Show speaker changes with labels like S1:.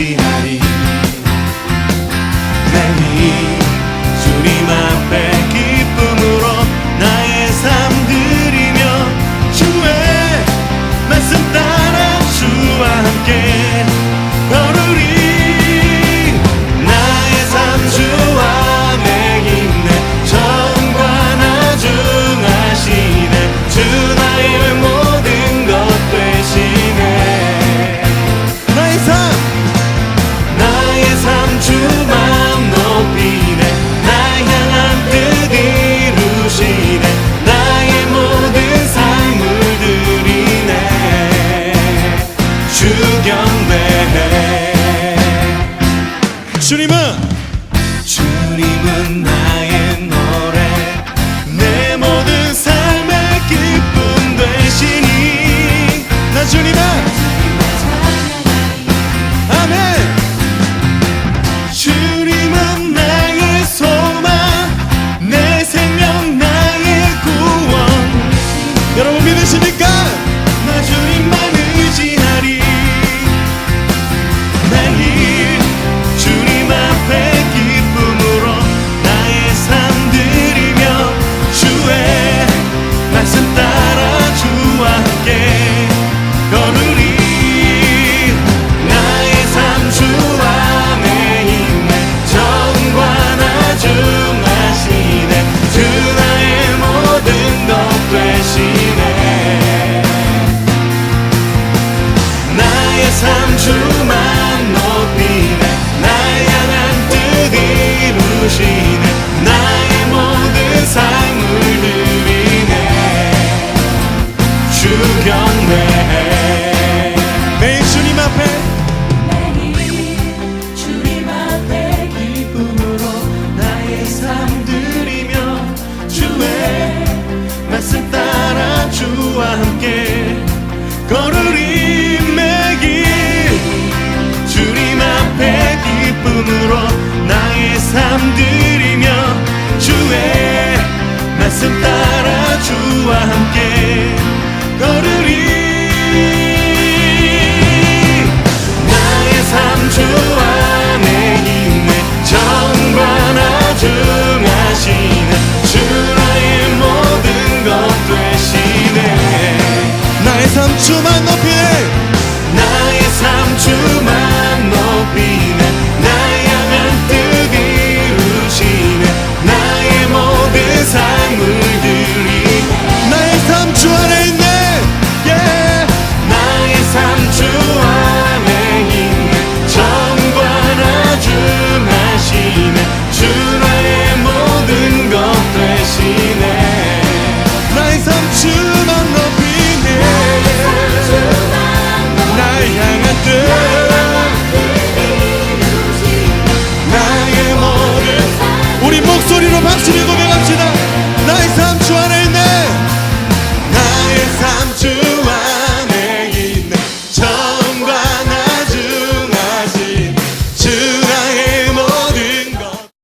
S1: 지나니 내니 주님 앞에 기쁨으로 나의 삶 드리며 주의 말씀 따라 주와 함께 너를 주만 높이네. 나 향한 뜻 이루시네. 나의 모든 사물들이네. 주 경배해 주님은 주님은 나의 주만 높이네. 나의 향한 뜻 이루시네. 나의 모든 삶을 누리네. 주 경배해. 내 주님 앞에 잠들이며 주의 말씀 따라 주와 함께.